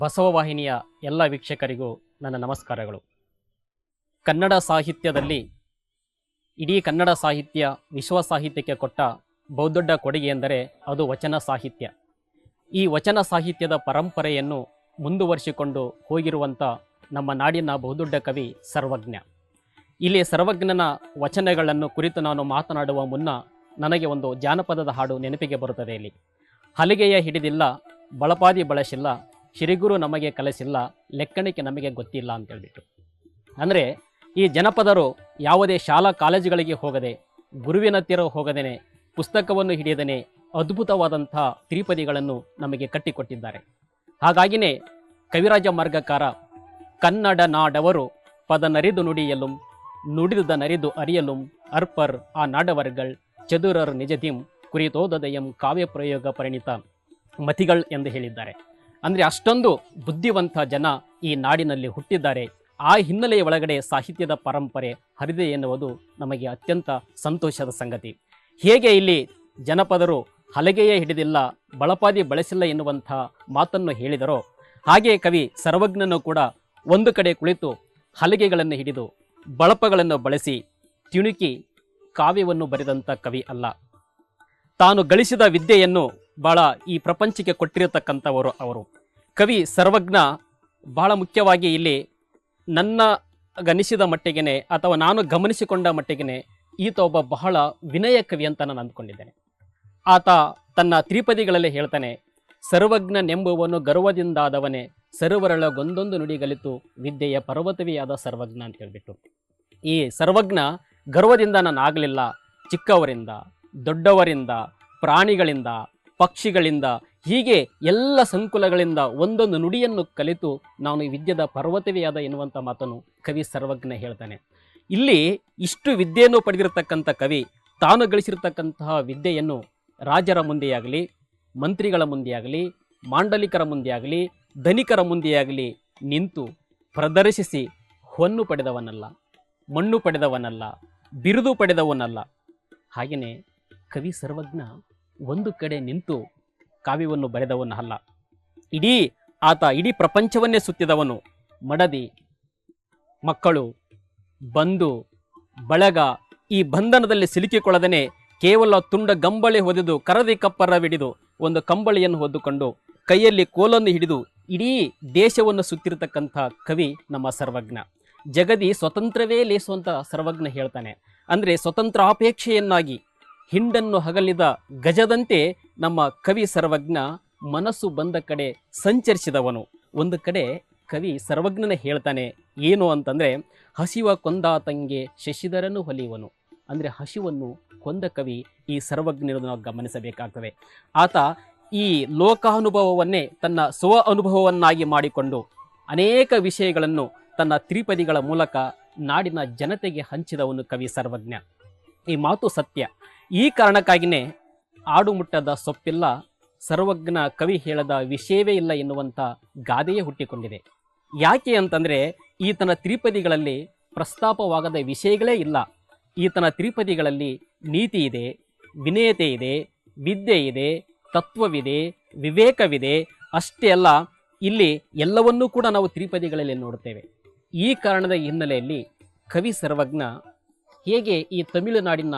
ಬಸವವಾಹಿನಿಯ ಎಲ್ಲ ವೀಕ್ಷಕರಿಗೂ ನನ್ನ ನಮಸ್ಕಾರಗಳು. ಕನ್ನಡ ಸಾಹಿತ್ಯದಲ್ಲಿ ಇಡೀ ಕನ್ನಡ ಸಾಹಿತ್ಯ ವಿಶ್ವ ಸಾಹಿತ್ಯಕ್ಕೆ ಕೊಟ್ಟ ಬಹುದೊಡ್ಡ ಕೊಡುಗೆ ಎಂದರೆ ಅದು ವಚನ ಸಾಹಿತ್ಯ. ಈ ವಚನ ಸಾಹಿತ್ಯದ ಪರಂಪರೆಯನ್ನು ಮುಂದುವರಿಸಿಕೊಂಡು ಹೋಗಿರುವಂಥ ನಮ್ಮ ನಾಡಿನ ಬಹುದೊಡ್ಡ ಕವಿ ಸರ್ವಜ್ಞ. ಇಲ್ಲಿ ಸರ್ವಜ್ಞನ ವಚನಗಳನ್ನು ಕುರಿತು ನಾನು ಮಾತನಾಡುವ ಮುನ್ನ ನನಗೆ ಒಂದು ಜಾನಪದದ ಹಾಡು ನೆನಪಿಗೆ ಬರುತ್ತದೆ ಇಲ್ಲಿ. ಹಲಿಗೆಯ ಹಿಡಿದಿಲ್ಲ, ಬಳಪಾದಿ ಬಳಸಿಲ್ಲ ಶಿರಿಗುರು ನಮಗೆ ಕಲಿಸಿಲ್ಲ, ಲೆಕ್ಕಣಿಕೆ ನಮಗೆ ಗೊತ್ತಿಲ್ಲ ಅಂತ ಹೇಳ್ಬಿಟ್ಟು ಅಂದರೆ ಈ ಜನಪದರು ಯಾವುದೇ ಶಾಲಾ ಕಾಲೇಜುಗಳಿಗೆ ಹೋಗದೆ, ಗುರುವಿನ ಹತ್ತಿರ ಹೋಗದೇನೆ, ಪುಸ್ತಕವನ್ನು ಹಿಡಿಯದೇನೆ ಅದ್ಭುತವಾದಂಥ ತ್ರಿಪದಿಗಳನ್ನು ನಮಗೆ ಕಟ್ಟಿಕೊಟ್ಟಿದ್ದಾರೆ. ಹಾಗಾಗಿನೇ ಕವಿರಾಜ ಮಾರ್ಗಕಾರ ಕನ್ನಡ ನಾಡವರು ಪದ ನರಿದು ನುಡಿಯಲು, ನುಡಿದ ನರಿದು ಅರಿಯಲು, ಅರ್ಪರ್ ಆ ನಾಡವರ್ಗಳ್ ಚದುರರ್ ನಿಜದಿಂ ಕುರಿತೋದಯಂ ಕಾವ್ಯ ಪ್ರಯೋಗ ಪರಿಣಿತ ಮತಿಗಳ್ ಎಂದು ಹೇಳಿದ್ದಾರೆ. ಅಂದರೆ ಅಷ್ಟೊಂದು ಬುದ್ಧಿವಂತ ಜನ ಈ ನಾಡಿನಲ್ಲಿ ಹುಟ್ಟಿದ್ದಾರೆ. ಆ ಹಿನ್ನೆಲೆಯ ಒಳಗಡೆ ಸಾಹಿತ್ಯದ ಪರಂಪರೆ, ಹರಿದೆ ಎನ್ನುವುದು ನಮಗೆ ಅತ್ಯಂತ ಸಂತೋಷದ ಸಂಗತಿ. ಹೇಗೆ ಇಲ್ಲಿ ಜನಪದರು ಹಲಗೆಯೇ ಹಿಡಿದಿಲ್ಲ, ಬಳಪಾದಿ ಬಳಸಿಲ್ಲ ಎನ್ನುವಂಥ ಮಾತನ್ನು ಹೇಳಿದರೋ, ಹಾಗೆ ಕವಿ ಸರ್ವಜ್ಞನು ಕೂಡ ಒಂದು ಕಡೆ ಕುಳಿತು ಹಲಗೆಗಳನ್ನು ಹಿಡಿದು ಬಳಪಗಳನ್ನು ಬಳಸಿ ತಿಣುಕಿ ಕಾವ್ಯವನ್ನು ಬರೆದಂಥ ಕವಿ ಅಲ್ಲ. ತಾನು ಗಳಿಸಿದ ವಿದ್ಯೆಯನ್ನು ಬಹಳ ಈ ಪ್ರಪಂಚಕ್ಕೆ ಕೊಟ್ಟಿರತಕ್ಕಂಥವರು ಅವರು. ಕವಿ ಸರ್ವಜ್ಞ ಬಹಳ ಮುಖ್ಯವಾಗಿ ಇಲ್ಲಿ ನನ್ನ ಗನಿಸಿದ ಮಟ್ಟಿಗೆನೆ ಅಥವಾ ನಾನು ಗಮನಿಸಿಕೊಂಡ ಮಟ್ಟಿಗೆನೆ ಈತ ಒಬ್ಬ ಬಹಳ ವಿನಯ ಕವಿ ಅಂತ ನಾನು ಅಂದ್ಕೊಂಡಿದ್ದೇನೆ. ಆತ ತನ್ನ ತ್ರಿಪದಿಗಳಲ್ಲಿ ಹೇಳ್ತಾನೆ, ಸರ್ವಜ್ಞನೆಂಬುವನು ಗರ್ವದಿಂದಾದವನೇ, ಸರ್ವರಳಗೊಂದೊಂದು ನುಡಿಗಲಿತು, ವಿದ್ಯೆಯ ಪರ್ವತವೇ ಆದ ಸರ್ವಜ್ಞ ಅಂತ ಹೇಳಿಬಿಟ್ಟು. ಈ ಸರ್ವಜ್ಞ ಗರ್ವದಿಂದ ನಾನು ಆಗಲಿಲ್ಲ, ಚಿಕ್ಕವರಿಂದ, ದೊಡ್ಡವರಿಂದ, ಪ್ರಾಣಿಗಳಿಂದ, ಪಕ್ಷಿಗಳಿಂದ ಹೀಗೆ ಎಲ್ಲ ಸಂಕುಲಗಳಿಂದ ಒಂದೊಂದು ನುಡಿಯನ್ನು ಕಲಿತು ನಾನು ಈ ವಿದ್ಯೆದ ಪರ್ವತವೇ ಆದ ಎನ್ನುವಂಥ ಮಾತನ್ನು ಕವಿ ಸರ್ವಜ್ಞ ಹೇಳ್ತಾನೆ. ಇಲ್ಲಿ ಇಷ್ಟು ವಿದ್ಯೆಯನ್ನು ಪಡೆದಿರತಕ್ಕಂಥ ಕವಿ ತಾನು ಗಳಿಸಿರ್ತಕ್ಕಂತಹ ವಿದ್ಯೆಯನ್ನು ರಾಜರ ಮುಂದೆಯಾಗಲಿ, ಮಂತ್ರಿಗಳ ಮುಂದೆಯಾಗಲಿ, ಮಾಂಡಲಿಕರ ಮುಂದೆಯಾಗಲಿ, ಧನಿಕರ ಮುಂದೆಯಾಗಲಿ ನಿಂತು ಪ್ರದರ್ಶಿಸಿ ಹೊನ್ನು ಪಡೆದವನಲ್ಲ, ಮಣ್ಣು ಪಡೆದವನಲ್ಲ, ಬಿರುದು ಪಡೆದವನಲ್ಲ. ಹಾಗೆಯೇ ಕವಿ ಸರ್ವಜ್ಞ ಒಂದು ಕಡೆ ನಿಂತು ಕಾವ್ಯವನ್ನು ಬರೆದವನು ಅಲ್ಲ. ಇಡೀ ಆತ, ಇಡೀ ಪ್ರಪಂಚವನ್ನೇ ಸುತ್ತಿದವನು. ಮಡದಿ, ಮಕ್ಕಳು ಬಂಧು ಬಳಗ, ಈ ಬಂಧನದಲ್ಲಿ ಸಿಲುಕಿಕೊಳ್ಳದನೆ ಕೇವಲ ತುಂಡ ಗಂಬಳಿ ಹೊದೆದು ಕರದಿ ಕಪ್ಪರವಿಡಿದು ಒಂದು ಕಂಬಳಿಯನ್ನು ಹೊದ್ದುಕೊಂಡು ಕೈಯಲ್ಲಿ ಕೋಲನ್ನು ಹಿಡಿದು ಇಡೀ ದೇಶವನ್ನು ಸುತ್ತಿರತಕ್ಕಂಥ ಕವಿ ನಮ್ಮ ಸರ್ವಜ್ಞ. ಜಗದಿ ಸ್ವತಂತ್ರವೇ ಲೇಸುವಂಥ ಸರ್ವಜ್ಞ ಹೇಳ್ತಾನೆ. ಅಂದರೆ ಸ್ವತಂತ್ರ ಅಪೇಕ್ಷೆಯನ್ನಾಗಿ ಹಿಂಡನ್ನು ಹಗಲಿದ ಗಜದಂತೆ ನಮ್ಮ ಕವಿ ಸರ್ವಜ್ಞ ಮನಸ್ಸು ಬಂದ ಕಡೆ ಸಂಚರಿಸಿದವನು. ಒಂದು ಕಡೆ ಕವಿ ಸರ್ವಜ್ಞನ ಹೇಳ್ತಾನೆ, ಏನು ಅಂತಂದರೆ, ಹಸಿವ ಕೊಂದಾತಂಗೆ ಶಶಿಧರನು ಹೊಲಿಯುವನು. ಅಂದರೆ ಹಸಿವನ್ನು ಕೊಂದ ಕವಿ ಈ ಸರ್ವಜ್ಞರನ್ನು ನಾವು ಗಮನಿಸಬೇಕಾಗ್ತದೆ. ಆತ ಈ ಲೋಕಾನುಭವವನ್ನೇ ತನ್ನ ಸ್ವ ಅನುಭವವನ್ನಾಗಿ ಮಾಡಿಕೊಂಡು ಅನೇಕ ವಿಷಯಗಳನ್ನು ತನ್ನ ತ್ರಿಪದಿಗಳ ಮೂಲಕ ನಾಡಿನ ಜನತೆಗೆ ಹಂಚಿದವನು ಕವಿ ಸರ್ವಜ್ಞ. ಈ ಮಾತು ಸತ್ಯ. ಈ ಕಾರಣಕ್ಕಾಗಿಯೇ ಆಡು ಮುಟ್ಟದ ಸೊಪ್ಪಿಲ್ಲ, ಸರ್ವಜ್ಞ ಕವಿ ಹೇಳದ ವಿಷಯವೇ ಇಲ್ಲ ಎನ್ನುವಂಥ ಗಾದೆಯೇ ಹುಟ್ಟಿಕೊಂಡಿದೆ. ಯಾಕೆ ಅಂತಂದರೆ, ಈತನ ತ್ರಿಪದಿಗಳಲ್ಲಿ ಪ್ರಸ್ತಾಪವಾಗದ ವಿಷಯಗಳೇ ಇಲ್ಲ. ಈತನ ತ್ರಿಪದಿಗಳಲ್ಲಿ ನೀತಿ ಇದೆ, ವಿನಯತೆ ಇದೆ, ವಿದ್ಯೆ ಇದೆ, ತತ್ವವಿದೆ, ವಿವೇಕವಿದೆ, ಅಷ್ಟೇ ಅಲ್ಲ, ಇಲ್ಲಿ ಎಲ್ಲವನ್ನೂ ಕೂಡ ನಾವು ತ್ರಿಪದಿಗಳಲ್ಲಿ ನೋಡುತ್ತೇವೆ. ಈ ಕಾರಣದ ಹಿನ್ನೆಲೆಯಲ್ಲಿ ಕವಿ ಸರ್ವಜ್ಞ ಹೇಗೆ ಈ ತಮಿಳುನಾಡಿನ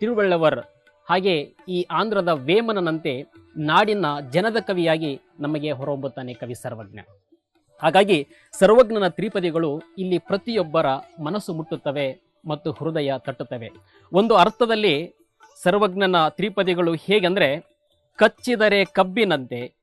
ತಿರುವಳ್ಳವರ್ ಹಾಗೆ ಈ ಆಂಧ್ರದ ವೇಮನನಂತೆ ನಾಡಿನ ಜನದ ಕವಿಯಾಗಿ ನಮಗೆ ಹೊರಹೊಮ್ಮುತ್ತಾನೆ ಕವಿ ಸರ್ವಜ್ಞ. ಹಾಗಾಗಿ ಸರ್ವಜ್ಞನ ತ್ರಿಪದಿಗಳು ಇಲ್ಲಿ ಪ್ರತಿಯೊಬ್ಬರ ಮನಸ್ಸು ಮುಟ್ಟುತ್ತವೆ ಮತ್ತು ಹೃದಯ ತಟ್ಟುತ್ತವೆ. ಒಂದು ಅರ್ಥದಲ್ಲಿ ಸರ್ವಜ್ಞನ ತ್ರಿಪದಿಗಳು ಹೇಗೆಂದರೆ ಕಚ್ಚಿದರೆ ಕಬ್ಬಿನಂತೆ,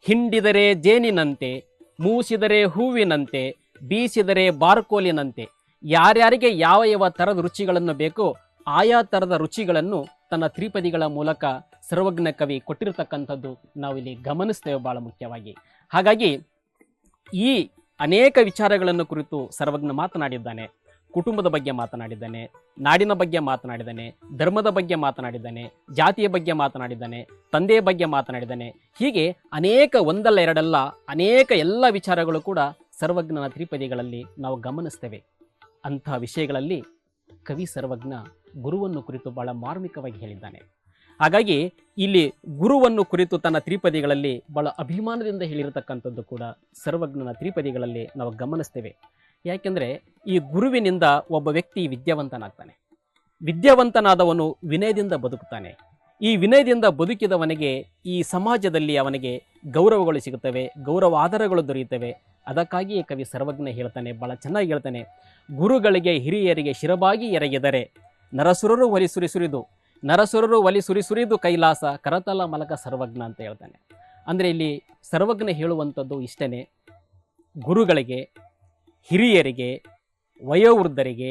ಹಿಂಡಿದರೆ ಜೇನಿನಂತೆ, ಮೂಸಿದರೆ ಹೂವಿನಂತೆ, ಬೀಸಿದರೆ ಬಾರ್ಕೋಲಿನಂತೆ. ಯಾರ್ಯಾರಿಗೆ ಯಾವ ಯಾವ ಥರದ ರುಚಿಗಳನ್ನು ಬೇಕೋ ಆಯಾ ಥರದ ರುಚಿಗಳನ್ನು ತನ್ನ ತ್ರಿಪದಿಗಳ ಮೂಲಕ ಸರ್ವಜ್ಞ ಕವಿ ಕೊಟ್ಟಿರತಕ್ಕಂಥದ್ದು ನಾವಿಲ್ಲಿ ಗಮನಿಸ್ತೇವೆ ಭಾಳ ಮುಖ್ಯವಾಗಿ. ಹಾಗಾಗಿ ಈ ಅನೇಕ ವಿಚಾರಗಳನ್ನು ಕುರಿತು ಸರ್ವಜ್ಞ ಮಾತನಾಡಿದ್ದಾನೆ, ಕುಟುಂಬದ ಬಗ್ಗೆ ಮಾತನಾಡಿದ್ದಾನೆ, ನಾಡಿನ ಬಗ್ಗೆ ಮಾತನಾಡಿದ್ದಾನೆ, ಧರ್ಮದ ಬಗ್ಗೆ ಮಾತನಾಡಿದ್ದಾನೆ, ಜಾತಿಯ ಬಗ್ಗೆ ಮಾತನಾಡಿದ್ದಾನೆ, ತಂದೆಯ ಬಗ್ಗೆ ಮಾತನಾಡಿದ್ದಾನೆ. ಹೀಗೆ ಅನೇಕ ಒಂದಲ್ಲ ಎರಡಲ್ಲ ಅನೇಕ ಎಲ್ಲ ವಿಚಾರಗಳು ಕೂಡ ಸರ್ವಜ್ಞನ ತ್ರಿಪದಿಗಳಲ್ಲಿ ನಾವು ಗಮನಿಸ್ತೇವೆ. ಅಂತಹ ವಿಷಯಗಳಲ್ಲಿ ಕವಿ ಸರ್ವಜ್ಞ ಗುರುವನ್ನು ಕುರಿತು ಬಹಳ ಮಾರ್ಮಿಕವಾಗಿ ಹೇಳಿದ್ದಾನೆ. ಹಾಗಾಗಿ ಇಲ್ಲಿ ಗುರುವನ್ನು ಕುರಿತು ತನ್ನ ತ್ರಿಪದಿಗಳಲ್ಲಿ ಬಹಳ ಅಭಿಮಾನದಿಂದ ಹೇಳಿರತಕ್ಕಂಥದ್ದು ಕೂಡ ಸರ್ವಜ್ಞನ ತ್ರಿಪದಿಗಳಲ್ಲಿ ನಾವು ಗಮನಿಸ್ತೇವೆ. ಯಾಕೆಂದರೆ ಈ ಗುರುವಿನಿಂದ ಒಬ್ಬ ವ್ಯಕ್ತಿ ವಿದ್ಯಾವಂತನಾಗ್ತಾನೆ. ವಿದ್ಯಾವಂತನಾದವನು ವಿನಯದಿಂದ ಬದುಕುತ್ತಾನೆ. ಈ ವಿನಯದಿಂದ ಬದುಕಿದವನಿಗೆ ಈ ಸಮಾಜದಲ್ಲಿ ಅವನಿಗೆ ಗೌರವಗಳು ಸಿಗುತ್ತವೆ, ಗೌರವ ಆಧಾರಗಳು ದೊರೆಯುತ್ತವೆ. ಅದಕ್ಕಾಗಿಯೇ ಕವಿ ಸರ್ವಜ್ಞ ಹೇಳ್ತಾನೆ ಭಾಳ ಚೆನ್ನಾಗಿ ಹೇಳ್ತಾನೆ, ಗುರುಗಳಿಗೆ ಹಿರಿಯರಿಗೆ ಶಿರಬಾಗಿ ಎರಗಿದರೆ, ನರಸುರರು ಒಲಿ ಸುರಿ ಸುರಿದು, ನರಸುರರು ಒಲಿ ಸುರಿ ಸುರಿದು ಕೈಲಾಸ, ಕರತಲ ಮಲಕ ಸರ್ವಜ್ಞ ಅಂತ ಹೇಳ್ತಾನೆ. ಅಂದರೆ ಇಲ್ಲಿ ಸರ್ವಜ್ಞ ಹೇಳುವಂಥದ್ದು ಇಷ್ಟೇ ಗುರುಗಳಿಗೆ, ಹಿರಿಯರಿಗೆ, ವಯೋವೃದ್ಧರಿಗೆ,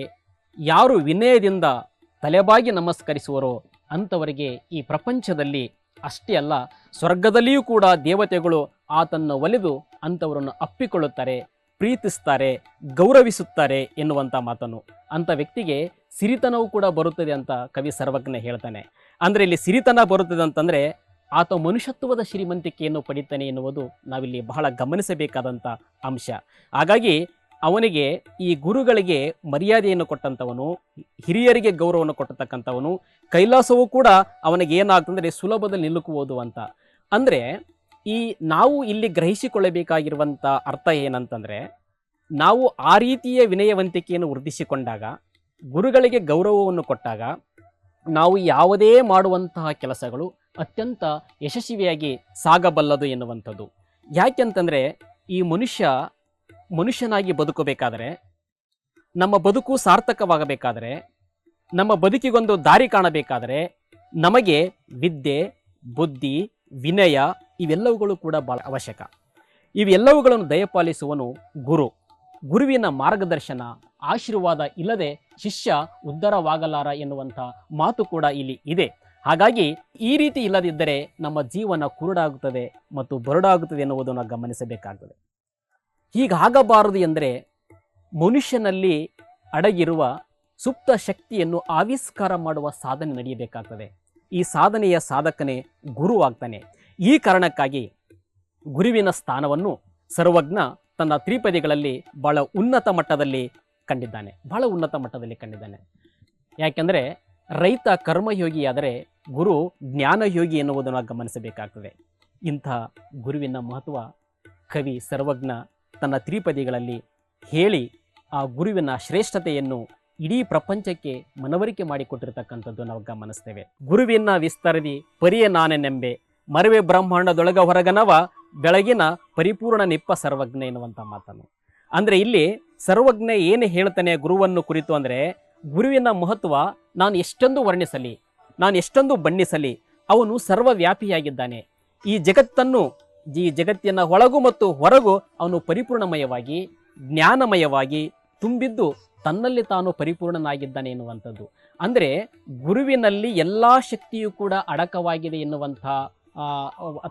ಯಾರು ವಿನಯದಿಂದ ತಲೆಬಾಗಿ ನಮಸ್ಕರಿಸುವರೋ ಅಂಥವರಿಗೆ ಈ ಪ್ರಪಂಚದಲ್ಲಿ ಅಷ್ಟೇ ಅಲ್ಲ, ಸ್ವರ್ಗದಲ್ಲಿಯೂ ಕೂಡ ದೇವತೆಗಳು ಆತನ್ನು ಒಲಿದು ಅಂಥವರನ್ನು ಅಪ್ಪಿಕೊಳ್ಳುತ್ತಾರೆ, ಪ್ರೀತಿಸ್ತಾರೆ, ಗೌರವಿಸುತ್ತಾರೆ ಎನ್ನುವಂಥ ಮಾತನ್ನು. ಅಂಥ ವ್ಯಕ್ತಿಗೆ ಸಿರಿತನವೂ ಕೂಡ ಬರುತ್ತದೆ ಅಂತ ಕವಿ ಸರ್ವಜ್ಞ ಹೇಳ್ತಾನೆ. ಅಂದರೆ ಇಲ್ಲಿ ಸಿರಿತನ ಬರುತ್ತದೆ ಅಂತಂದರೆ ಆತ ಮನುಷ್ಯತ್ವದ ಶ್ರೀಮಂತಿಕೆಯನ್ನು ಪಡಿತಾನೆ ಎನ್ನುವುದು ನಾವಿಲ್ಲಿ ಬಹಳ ಗಮನಿಸಬೇಕಾದಂಥ ಅಂಶ. ಹಾಗಾಗಿ ಅವನಿಗೆ ಈ ಗುರುಗಳಿಗೆ ಮರ್ಯಾದೆಯನ್ನು ಕೊಟ್ಟಂಥವನು, ಹಿರಿಯರಿಗೆ ಗೌರವವನ್ನು ಕೊಟ್ಟತಕ್ಕಂಥವನು, ಕೈಲಾಸವೂ ಕೂಡ ಅವನಿಗೆ ಏನಾಗ್ತಂದರೆ ಸುಲಭದಲ್ಲಿ ನಿಲುಕುವುದು ಅಂತ. ಅಂದರೆ ಈ ನಾವು ಇಲ್ಲಿ ಗ್ರಹಿಸಿಕೊಳ್ಳಬೇಕಾಗಿರುವಂಥ ಅರ್ಥ ಏನಂತಂದರೆ, ನಾವು ಆ ರೀತಿಯ ವಿನಯವಂತಿಕೆಯನ್ನು ವೃದ್ಧಿಸಿಕೊಂಡಾಗ, ಗುರುಗಳಿಗೆ ಗೌರವವನ್ನು ಕೊಟ್ಟಾಗ, ನಾವು ಯಾವುದೇ ಮಾಡುವಂತಹ ಕೆಲಸಗಳು ಅತ್ಯಂತ ಯಶಸ್ವಿಯಾಗಿ ಸಾಗಬಲ್ಲದು ಎನ್ನುವಂಥದ್ದು. ಯಾಕೆಂತಂದರೆ, ಈ ಮನುಷ್ಯ ಮನುಷ್ಯನಾಗಿ ಬದುಕಬೇಕಾದರೆ, ನಮ್ಮ ಬದುಕು ಸಾರ್ಥಕವಾಗಬೇಕಾದರೆ, ನಮ್ಮ ಬದುಕಿಗೊಂದು ದಾರಿ ಕಾಣಬೇಕಾದರೆ, ನಮಗೆ ವಿದ್ಯೆ, ಬುದ್ಧಿ, ವಿನಯ ಇವೆಲ್ಲವುಗಳು ಕೂಡ ಬಹಳ ಅವಶ್ಯಕ. ಇವೆಲ್ಲವುಗಳನ್ನು ದಯಪಾಲಿಸುವನು ಗುರು. ಗುರುವಿನ ಮಾರ್ಗದರ್ಶನ, ಆಶೀರ್ವಾದ ಇಲ್ಲದೆ ಶಿಷ್ಯ ಉದ್ಧಾರವಾಗಲಾರ ಎನ್ನುವಂಥ ಮಾತು ಕೂಡ ಇಲ್ಲಿ ಇದೆ. ಹಾಗಾಗಿ ಈ ರೀತಿ ಇಲ್ಲದಿದ್ದರೆ ನಮ್ಮ ಜೀವನ ಕುರುಡಾಗುತ್ತದೆ ಮತ್ತು ಬರುಡಾಗುತ್ತದೆ ಎನ್ನುವುದನ್ನು ಗಮನಿಸಬೇಕಾಗುತ್ತದೆ ಹೀಗಾಗಬಾರದು ಎಂದರೆ ಮನುಷ್ಯನಲ್ಲಿ ಅಡಗಿರುವ ಸುಪ್ತ ಶಕ್ತಿಯನ್ನು ಆವಿಷ್ಕಾರ ಮಾಡುವ ಸಾಧನೆ ನಡೆಯಬೇಕಾಗ್ತದೆ. ಈ ಸಾಧನೆಯ ಸಾಧಕನೇ ಗುರು ಆಗ್ತಾನೆ ಈ ಕಾರಣಕ್ಕಾಗಿ ಗುರುವಿನ ಸ್ಥಾನವನ್ನು ಸರ್ವಜ್ಞ ತನ್ನ ತ್ರಿಪದಿಗಳಲ್ಲಿ ಬಹಳ ಉನ್ನತ ಮಟ್ಟದಲ್ಲಿ ಕಂಡಿದ್ದಾನೆ. ಬಹಳ ಉನ್ನತ ಮಟ್ಟದಲ್ಲಿ ಕಂಡಿದ್ದಾನೆ. ಯಾಕೆಂದರೆ ರೈತ ಕರ್ಮಯೋಗಿಯಾದರೆ ಗುರು ಜ್ಞಾನಯೋಗಿ ಎನ್ನುವುದನ್ನು ಗಮನಿಸಬೇಕಾಗ್ತದೆ. ಇಂಥ ಗುರುವಿನ ಮಹತ್ವ ಕವಿ ಸರ್ವಜ್ಞ ತನ್ನ ತ್ರಿಪದಿಗಳಲ್ಲಿ ಹೇಳಿ ಆ ಗುರುವಿನ ಶ್ರೇಷ್ಠತೆಯನ್ನು ಇಡೀ ಪ್ರಪಂಚಕ್ಕೆ ಮನವರಿಕೆ ಮಾಡಿಕೊಟ್ಟಿರ್ತಕ್ಕಂಥದ್ದು ನಾವು ಗಮನಿಸ್ತೇವೆ. ಗುರುವಿನ ವಿಸ್ತರದಿ ಪರಿಯ ನಾನೆನೆಂಬೆ ಮರವೆ ಬ್ರಹ್ಮಾಂಡದೊಳಗ ಹೊರಗನವ ಬೆಳಗಿನ ಪರಿಪೂರ್ಣ ನಿಪ್ಪ ಸರ್ವಜ್ಞ ಎನ್ನುವಂಥ ಮಾತನ್ನು. ಅಂದರೆ ಇಲ್ಲಿ ಸರ್ವಜ್ಞ ಏನು ಹೇಳ್ತಾನೆ ಗುರುವನ್ನು ಕುರಿತು ಅಂದರೆ ಗುರುವಿನ ಮಹತ್ವ ನಾನು ಎಷ್ಟೊಂದು ವರ್ಣಿಸಲಿ, ನಾನು ಎಷ್ಟೊಂದು ಬಣ್ಣಿಸಲಿ, ಅವನು ಸರ್ವವ್ಯಾಪಿಯಾಗಿದ್ದಾನೆ. ಈ ಜಗತ್ತನ್ನು, ಈ ಜಗತ್ತಿನ ಒಳಗು ಮತ್ತು ಹೊರಗು ಅವನು ಪರಿಪೂರ್ಣಮಯವಾಗಿ, ಜ್ಞಾನಮಯವಾಗಿ ತುಂಬಿದ್ದು ತನ್ನಲ್ಲಿ ತಾನು ಪರಿಪೂರ್ಣನಾಗಿದ್ದಾನೆ ಎನ್ನುವಂಥದ್ದು. ಅಂದರೆ ಗುರುವಿನಲ್ಲಿ ಎಲ್ಲ ಶಕ್ತಿಯೂ ಕೂಡ ಅಡಕವಾಗಿದೆ ಎನ್ನುವಂಥ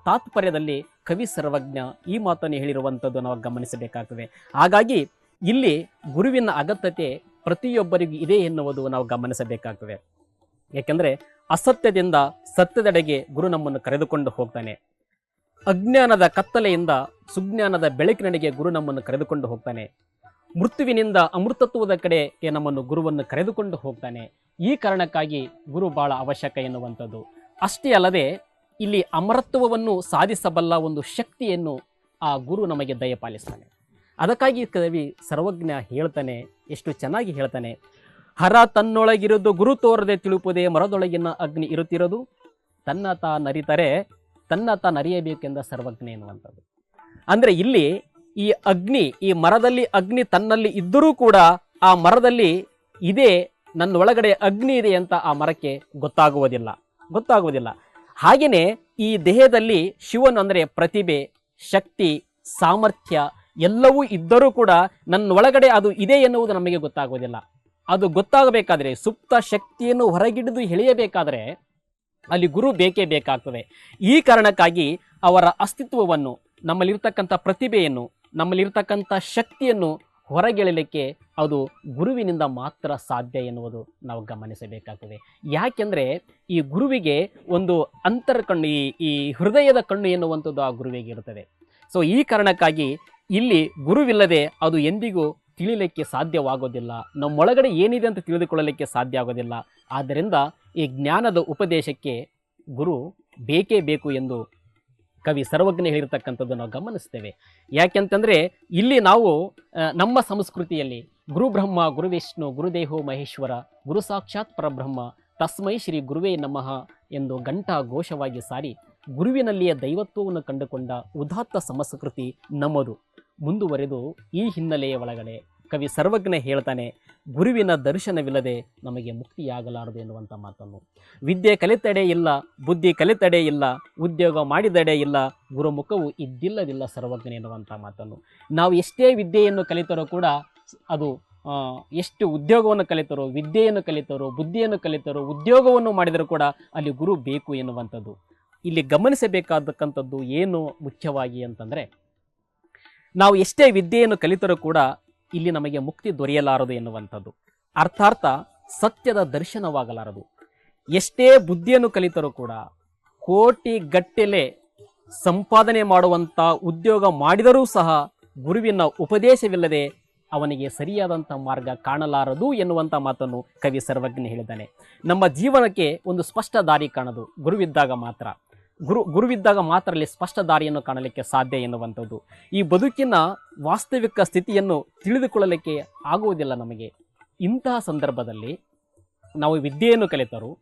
ತಾತ್ಪರ್ಯದಲ್ಲಿ ಕವಿ ಸರ್ವಜ್ಞ ಈ ಮಾತನ್ನು ಹೇಳಿರುವಂಥದ್ದು ನಾವು ಗಮನಿಸಬೇಕಾಗ್ತದೆ. ಹಾಗಾಗಿ ಇಲ್ಲಿ ಗುರುವಿನ ಅಗತ್ಯತೆ ಪ್ರತಿಯೊಬ್ಬರಿಗೂ ಇದೆ ಎನ್ನುವುದು ನಾವು ಗಮನಿಸಬೇಕಾಗ್ತದೆ. ಏಕೆಂದರೆ ಅಸತ್ಯದಿಂದ ಸತ್ಯದೆಡೆಗೆ ಗುರು ನಮ್ಮನ್ನು ಕರೆದುಕೊಂಡು ಹೋಗ್ತಾನೆ. ಅಜ್ಞಾನದ ಕತ್ತಲೆಯಿಂದ ಸುಜ್ಞಾನದ ಬೆಳಕಿನಡೆಗೆ ಗುರು ನಮ್ಮನ್ನು ಕರೆದುಕೊಂಡು ಹೋಗ್ತಾನೆ. ಮೃತ್ಯುವಿನಿಂದ ಅಮೃತತ್ವದ ಕಡೆಗೆ ನಮ್ಮನ್ನು ಗುರುವನ್ನು ಕರೆದುಕೊಂಡು ಹೋಗ್ತಾನೆ. ಈ ಕಾರಣಕ್ಕಾಗಿ ಗುರು ಬಹಳ ಅವಶ್ಯಕ ಎನ್ನುವಂಥದ್ದು. ಅಷ್ಟೇ ಅಲ್ಲದೆ ಇಲ್ಲಿ ಅಮರತ್ವವನ್ನು ಸಾಧಿಸಬಲ್ಲ ಒಂದು ಶಕ್ತಿಯನ್ನು ಆ ಗುರು ನಮಗೆ ದಯಪಾಲಿಸ್ತಾನೆ ಅದಕ್ಕಾಗಿ ಕವಿ ಸರ್ವಜ್ಞ ಹೇಳ್ತಾನೆ, ಎಷ್ಟು ಚೆನ್ನಾಗಿ ಹೇಳ್ತಾನೆ, ಹರ ತನ್ನೊಳಗಿರೋದು ಗುರು ತೋರದೆ ತಿಳುಪದೆ ಮರದೊಳಗಿನ ಅಗ್ನಿ ಇರುತ್ತಿರೋದು ತನ್ನ ತಾ ನರಿತರೆ, ತನ್ನ ತಾ ನರಿಯಬೇಕೆಂದ ಸರ್ವಜ್ಞ ಎನ್ನುವಂಥದ್ದು. ಅಂದರೆ ಇಲ್ಲಿ ಈ ಅಗ್ನಿ, ಈ ಮರದಲ್ಲಿ ಅಗ್ನಿ ತನ್ನಲ್ಲಿ ಇದ್ದರೂ ಕೂಡ ಆ ಮರದಲ್ಲಿ ಇದೆ ನನ್ನ ಒಳಗಡೆ ಅಗ್ನಿ ಇದೆ ಅಂತ ಆ ಮರಕ್ಕೆ ಗೊತ್ತಾಗುವುದಿಲ್ಲ. ಗೊತ್ತಾಗುವುದಿಲ್ಲ. ಹಾಗೆಯೇ ಈ ದೇಹದಲ್ಲಿ ಶಿವನು ಅಂದರೆ ಪ್ರತಿಭೆ, ಶಕ್ತಿ, ಸಾಮರ್ಥ್ಯ ಎಲ್ಲವೂ ಇದ್ದರೂ ಕೂಡ ನನ್ನ ಒಳಗಡೆ ಅದು ಇದೆ ಎನ್ನುವುದು ನಮಗೆ ಗೊತ್ತಾಗುವುದಿಲ್ಲ. ಅದು ಗೊತ್ತಾಗಬೇಕಾದರೆ ಸುಪ್ತ ಶಕ್ತಿಯನ್ನು ಹೊರಗಿಡಿದು ಎಳೆಯಬೇಕಾದರೆ ಅಲ್ಲಿ ಗುರು ಬೇಕೇ ಬೇಕಾಗ್ತದೆ. ಈ ಕಾರಣಕ್ಕಾಗಿ ಅವರ ಅಸ್ತಿತ್ವವನ್ನು, ನಮ್ಮಲ್ಲಿರ್ತಕ್ಕಂಥ ಪ್ರತಿಭೆಯನ್ನು, ನಮ್ಮಲ್ಲಿರ್ತಕ್ಕಂಥ ಶಕ್ತಿಯನ್ನು ಹೊರಗೆಳಲಿಕ್ಕೆ ಅದು ಗುರುವಿನಿಂದ ಮಾತ್ರ ಸಾಧ್ಯ ಎನ್ನುವುದು ನಾವು ಗಮನಿಸಬೇಕಾಗ್ತದೆ. ಯಾಕೆಂದರೆ ಈ ಗುರುವಿಗೆ ಒಂದು ಅಂತರ ಕಣ್ಣು ಈ ಈ ಹೃದಯದ ಕಣ್ಣು ಎನ್ನುವಂಥದ್ದು ಆ ಗುರುವಿಗೆ ಇರುತ್ತದೆ. ಸೊ ಈ ಕಾರಣಕ್ಕಾಗಿ ಇಲ್ಲಿ ಗುರುವಿಲ್ಲದೆ ಅದು ಎಂದಿಗೂ ತಿಳಿಲಿಕ್ಕೆ ಸಾಧ್ಯವಾಗೋದಿಲ್ಲ. ನಮ್ಮೊಳಗಡೆ ಏನಿದೆ ಅಂತ ತಿಳಿದುಕೊಳ್ಳಲಿಕ್ಕೆ ಸಾಧ್ಯ ಆಗೋದಿಲ್ಲ. ಆದ್ದರಿಂದ ಈ ಜ್ಞಾನದ ಉಪದೇಶಕ್ಕೆ ಗುರು ಬೇಕೇ ಬೇಕು ಎಂದು ಕವಿ ಸರ್ವಜ್ಞ ಹೇಳಿರ್ತಕ್ಕಂಥದ್ದು ನಾವು ಗಮನಿಸ್ತೇವೆ. ಯಾಕೆಂತಂದರೆ ಇಲ್ಲಿ ನಾವು ನಮ್ಮ ಸಂಸ್ಕೃತಿಯಲ್ಲಿ ಗುರುಬ್ರಹ್ಮ ಗುರುವಿಷ್ಣು ಗುರು ವಿಷ್ಣು ಗುರುದೇಹೋ ಮಹೇಶ್ವರ, ಗುರು ಸಾಕ್ಷಾತ್ ಪರಬ್ರಹ್ಮ, ತಸ್ಮೈ ಶ್ರೀ ಗುರುವೇ ನಮಃ ಎಂದು ಗಂಟಾ ಘೋಷವಾಗಿ ಸಾರಿ ಗುರುವಿನಲ್ಲಿಯ ದೈವತ್ವವನ್ನು ಕಂಡುಕೊಂಡ ಉದಾತ್ತ ಸಂಸ್ಕೃತಿ ನಮ್ಮದು. ಮುಂದುವರೆದು ಈ ಹಿನ್ನೆಲೆಯ ಒಳಗಡೆ ಕವಿ ಸರ್ವಜ್ಞ ಹೇಳ್ತಾನೆ, ಗುರುವಿನ ದರ್ಶನವಿಲ್ಲದೆ ನಮಗೆ ಮುಕ್ತಿಯಾಗಲಾರದು ಎನ್ನುವಂಥ ಮಾತನ್ನು. ವಿದ್ಯೆ ಕಲಿತಡೆ ಇಲ್ಲ, ಬುದ್ಧಿ ಕಲಿತಡೆ ಇಲ್ಲ, ಉದ್ಯೋಗ ಮಾಡಿದಡೆ ಇಲ್ಲ, ಗುರುಮುಖವು ಇದ್ದಿಲ್ಲದಿಲ್ಲ ಸರ್ವಜ್ಞ ಎನ್ನುವಂಥ ಮಾತನ್ನು. ನಾವು ಎಷ್ಟೇ ವಿದ್ಯೆಯನ್ನು ಕಲಿತರೂ ಕೂಡ ಅದು ಎಷ್ಟು ಉದ್ಯೋಗವನ್ನು ಕಲಿತರೋ, ವಿದ್ಯೆಯನ್ನು ಕಲಿತರೋ, ಬುದ್ಧಿಯನ್ನು ಕಲಿತರೋ, ಉದ್ಯೋಗವನ್ನು ಮಾಡಿದರೂ ಕೂಡ ಅಲ್ಲಿ ಗುರು ಬೇಕು ಎನ್ನುವಂಥದ್ದು. ಇಲ್ಲಿ ಗಮನಿಸಬೇಕಾದಕ್ಕಂಥದ್ದು ಏನು ಮುಖ್ಯವಾಗಿ ಅಂತಂದರೆ, ನಾವು ಎಷ್ಟೇ ವಿದ್ಯೆಯನ್ನು ಕಲಿತರೂ ಕೂಡ ಇಲ್ಲಿ ನಮಗೆ ಮುಕ್ತಿ ದೊರೆಯಲಾರದು ಎನ್ನುವಂಥದ್ದು. ಅರ್ಥಾರ್ಥ ಸತ್ಯದ ದರ್ಶನವಾಗಲಾರದು. ಎಷ್ಟೇ ಬುದ್ಧಿಯನ್ನು ಕಲಿತರೂ ಕೂಡ ಕೋಟಿ ಗಟ್ಟೆಲೆ ಸಂಪಾದನೆ ಮಾಡುವಂಥ ಉದ್ಯೋಗ ಮಾಡಿದರೂ ಸಹ ಗುರುವಿನ ಉಪದೇಶವಿಲ್ಲದೆ ಅವನಿಗೆ ಸರಿಯಾದಂಥ ಮಾರ್ಗ ಕಾಣಲಾರದು ಎನ್ನುವಂಥ ಮಾತನ್ನು ಕವಿ ಸರ್ವಜ್ಞ ಹೇಳಿದ್ದಾನೆ. ನಮ್ಮ ಜೀವನಕ್ಕೆ ಒಂದು ಸ್ಪಷ್ಟ ದಾರಿ ಕಾಣದು ಗುರುವಿದ್ದಾಗ ಮಾತ್ರ. ಗುರು, ಗುರುವಿದ್ದಾಗ ಮಾತ್ರ ಅಲ್ಲಿ ಸ್ಪಷ್ಟ ದಾರಿಯನ್ನು ಕಾಣಲಿಕ್ಕೆ ಸಾಧ್ಯ ಎನ್ನುವಂಥದ್ದು. ಈ ಬದುಕಿನ ವಾಸ್ತವಿಕ ಸ್ಥಿತಿಯನ್ನು ತಿಳಿದುಕೊಳ್ಳಲಿಕ್ಕೆ ಆಗುವುದಿಲ್ಲ ನಮಗೆ. ಇಂತಹ ಸಂದರ್ಭದಲ್ಲಿ ನಾವು ವಿದ್ಯೆಯನ್ನು ಕಲಿತರು,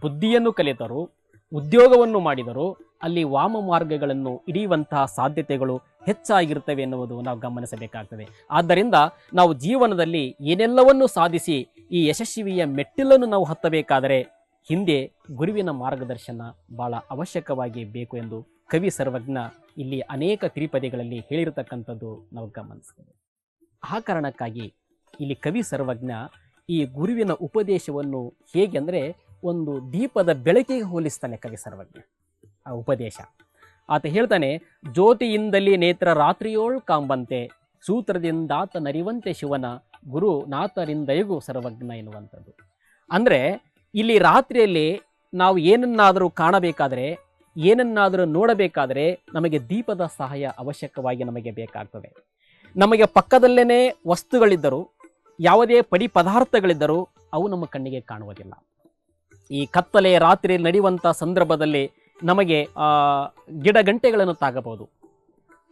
ಬುದ್ಧಿಯನ್ನು ಕಲಿತರು, ಉದ್ಯೋಗವನ್ನು ಮಾಡಿದರು, ಅಲ್ಲಿ ವಾಮ ಮಾರ್ಗಗಳನ್ನು ಹಿಡಿಯುವಂತಹ ಸಾಧ್ಯತೆಗಳು ಹೆಚ್ಚಾಗಿರುತ್ತವೆ ಎನ್ನುವುದು ನಾವು ಗಮನಿಸಬೇಕಾಗ್ತದೆ. ಆದ್ದರಿಂದ ನಾವು ಜೀವನದಲ್ಲಿ ಏನೆಲ್ಲವನ್ನು ಸಾಧಿಸಿ ಈ ಯಶಸ್ವಿಯ ಮೆಟ್ಟಿಲನ್ನು ನಾವು ಹತ್ತಬೇಕಾದರೆ ಹಿಂದೆ ಗುರುವಿನ ಮಾರ್ಗದರ್ಶನ ಬಹಳ ಅವಶ್ಯಕವಾಗಿ ಬೇಕು ಎಂದು ಕವಿ ಸರ್ವಜ್ಞ ಇಲ್ಲಿ ಅನೇಕ ತ್ರಿಪದಿಗಳಲ್ಲಿ ಹೇಳಿರತಕ್ಕಂಥದ್ದು ನಾವು ಗಮನಿಸ್ತೇವೆ. ಆ ಕಾರಣಕ್ಕಾಗಿ ಇಲ್ಲಿ ಕವಿ ಸರ್ವಜ್ಞ ಈ ಗುರುವಿನ ಉಪದೇಶವನ್ನು ಹೇಗೆ ಅಂದರೆ ಒಂದು ದೀಪದ ಬೆಳಕಿಗೆ ಹೋಲಿಸ್ತಾನೆ ಕವಿ ಸರ್ವಜ್ಞ, ಆ ಉಪದೇಶ. ಆತ ಹೇಳ್ತಾನೆ, ಜ್ಯೋತಿಯಿಂದಲೇ ನೇತ್ರ ರಾತ್ರಿಯೋಳ್ ಕಾಂಬಂತೆ, ಸೂತ್ರದಿಂದಾತ ನರಿವಂತೆ ಶಿವನ, ಗುರು ನಾಥರಿಂದಯಗೂ ಸರ್ವಜ್ಞ ಎನ್ನುವಂಥದ್ದು. ಅಂದರೆ ಇಲ್ಲಿ ರಾತ್ರಿಯಲ್ಲಿ ನಾವು ಏನನ್ನಾದರೂ ಕಾಣಬೇಕಾದರೆ, ಏನನ್ನಾದರೂ ನೋಡಬೇಕಾದರೆ ನಮಗೆ ದೀಪದ ಸಹಾಯ ಅವಶ್ಯಕವಾಗಿ ನಮಗೆ ಬೇಕಾಗ್ತದೆ. ನಮಗೆ ಪಕ್ಕದಲ್ಲೇ ವಸ್ತುಗಳಿದ್ದರೂ, ಯಾವುದೇ ಪಡಿ ಪದಾರ್ಥಗಳಿದ್ದರೂ ಅವು ನಮ್ಮ ಕಣ್ಣಿಗೆ ಕಾಣುವುದಿಲ್ಲ. ಈ ಕತ್ತಲೆ ರಾತ್ರಿ ನಡೆಯುವಂಥ ಸಂದರ್ಭದಲ್ಲಿ ನಮಗೆ ಗಿಡ ಗಂಟೆಗಳನ್ನು ತಾಗಬಹುದು,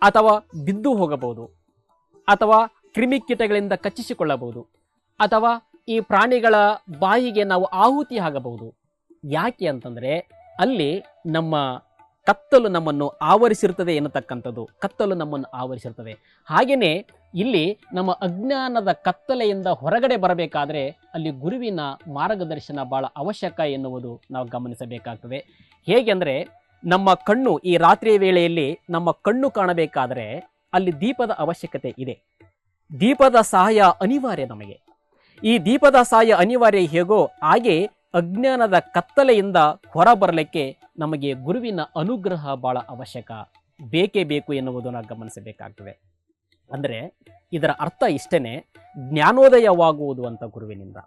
ಅಥವಾ ಬಿದ್ದು ಹೋಗಬಹುದು, ಅಥವಾ ಕ್ರಿಮಿಕೀಟಗಳಿಂದ ಕಚ್ಚಿಸಿಕೊಳ್ಳಬಹುದು, ಅಥವಾ ಈ ಪ್ರಾಣಿಗಳ ಬಾಯಿಗೆ ನಾವು ಆಹುತಿ ಆಗಬಹುದು ಯಾಕೆ ಅಂತಂದರೆ ಅಲ್ಲಿ ನಮ್ಮ ಕತ್ತಲು ನಮ್ಮನ್ನು ಆವರಿಸಿರ್ತದೆ ಎನ್ನತಕ್ಕಂಥದ್ದು. ಕತ್ತಲು ನಮ್ಮನ್ನು ಆವರಿಸಿರ್ತದೆ. ಹಾಗೆಯೇ ಇಲ್ಲಿ ನಮ್ಮ ಅಜ್ಞಾನದ ಕತ್ತಲೆಯಿಂದ ಹೊರಗಡೆ ಬರಬೇಕಾದರೆ ಅಲ್ಲಿ ಗುರುವಿನ ಮಾರ್ಗದರ್ಶನ ಭಾಳ ಅವಶ್ಯಕ ಎನ್ನುವುದು ನಾವು ಗಮನಿಸಬೇಕಾಗ್ತದೆ. ಹೇಗೆಂದರೆ ನಮ್ಮ ಕಣ್ಣು ಈ ರಾತ್ರಿಯ ವೇಳೆಯಲ್ಲಿ ನಮ್ಮ ಕಣ್ಣು ಕಾಣಬೇಕಾದರೆ ಅಲ್ಲಿ ದೀಪದ ಅವಶ್ಯಕತೆ ಇದೆ. ದೀಪದ ಸಹಾಯ ಅನಿವಾರ್ಯ ನಮಗೆ. ಈ ದೀಪದ ಸಹಾಯ ಅನಿವಾರ್ಯ ಹೇಗೋ ಹಾಗೆ ಅಜ್ಞಾನದ ಕತ್ತಲೆಯಿಂದ ಹೊರಬರಲಿಕ್ಕೆ ನಮಗೆ ಗುರುವಿನ ಅನುಗ್ರಹ ಬಹಳ ಅವಶ್ಯಕ. ಬೇಕೇ ಬೇಕು ಎನ್ನುವುದನ್ನು ನಾವು ಗಮನಿಸಬೇಕಾಗ್ತದೆ. ಅಂದರೆ ಇದರ ಅರ್ಥ ಇಷ್ಟೇ ಜ್ಞಾನೋದಯವಾಗುವುದು ಅಂತ ಗುರುವಿನಿಂದ.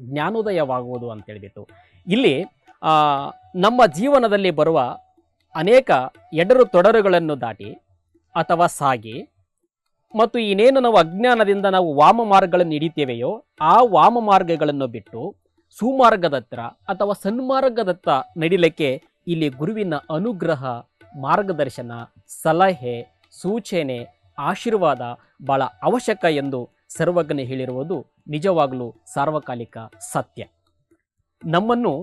ಜ್ಞಾನೋದಯವಾಗುವುದು ಅಂತ ಹೇಳಿಬಿಟ್ಟು. ಇಲ್ಲಿ ನಮ್ಮ ಜೀವನದಲ್ಲಿ ಬರುವ ಅನೇಕ ಎಡರು ತೊಡರುಗಳನ್ನು ದಾಟಿ ಅಥವಾ ಸಾಗಿ ಮತ್ತು ಇನ್ನೇನು ನಾವು ಅಜ್ಞಾನದಿಂದ ನಾವು ವಾಮ ಮಾರ್ಗಗಳನ್ನು ಹಿಡಿತೇವೆಯೋ, ಆ ವಾಮ ಮಾರ್ಗಗಳನ್ನು ಬಿಟ್ಟು ಸುಮಾರ್ಗದತ್ತ ಅಥವಾ ಸನ್ಮಾರ್ಗದತ್ತ ನಡಿಲಿಕ್ಕೆ ಇಲ್ಲಿ ಗುರುವಿನ ಅನುಗ್ರಹ, ಮಾರ್ಗದರ್ಶನ, ಸಲಹೆ, ಸೂಚನೆ, ಆಶೀರ್ವಾದ ಬಹಳ ಅವಶ್ಯಕ ಎಂದು ಸರ್ವಜ್ಞ ಹೇಳಿರುವುದು ನಿಜವಾಗಲೂ ಸಾರ್ವಕಾಲಿಕ ಸತ್ಯ. ನಮ್ಮನ್ನು